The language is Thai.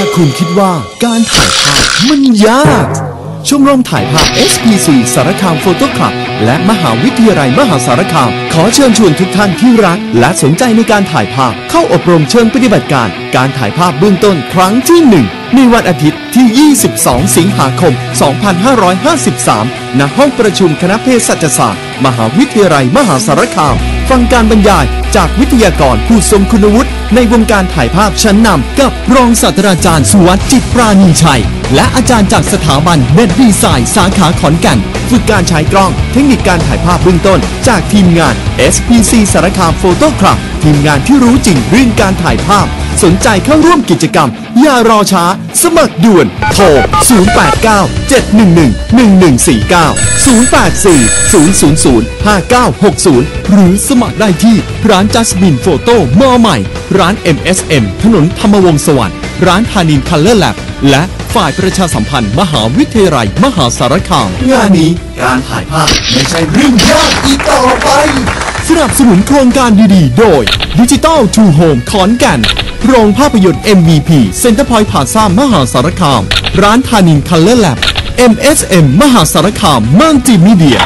ากคุณคิดว่าการถ่ายภาพมันยาก ชมรมถ่ายภาพ SPC สารคามโฟโต้คลับ และมหาวิทยาลัยมหาสารคาม ขอเชิญชวนทุกท่านที่รัก และสนใจในการถ่ายภาพเข้าอบรมเชิงปฏิบัติการ การถ่ายภาพเบื้องต้นครั้งที่1 ในวันอาทิตย์ที่ 22 สิงหาคม 2553 ณ ห้องประชุมคณะเภสัชศาสตร์ มหาวิทยาลัยมหาสารคาม ฟังการบรรยายจากวิทยากรผู้ทรงคุณวุฒิในวงการถ่ายภาพชั้นนำกับรองศาสตราจารย์สุวัสดิ์จิตปราณีชัย และอาจารย์จากสถาบันเน็ตดีไซน์สาขาขอนแก่นฝึกการใช้กล้อง เทคนิคการถ่ายภาพเบื้องต้น จากทีมงาน SPC สารคามโฟโต้คลับทีมงานที่รู้จริงเรื่องการถ่ายภาพ สนใจเข้าร่วมกิจกรรม อย่ารอช้า สมัครด่วน โทร 089 711 1149 084 000 5960 หรือสมัครได้ที่ร้านจัสมินโฟโต้มอใหม่ ร้าน MSM ถนนธรรมวงศ์สวัสดิ์ร้านธานินคัลเลอร์แลบและฝ่ายประชาสัมพันธ์มหาวิทยาลัยมหาสารคาม งานนี้การถ่ายภาพไม่ใช่เรื่องยากอีกต่อไป สนับสนุนโครงการดีๆ โดย Digital to Home ขอนแก่น โรงภาพยนตร์ MVP Center Point Plaza มหาสารคาม ร้านธานินคัลเลอร์แลบ MSM มหาสารคามมังจีมีเดีย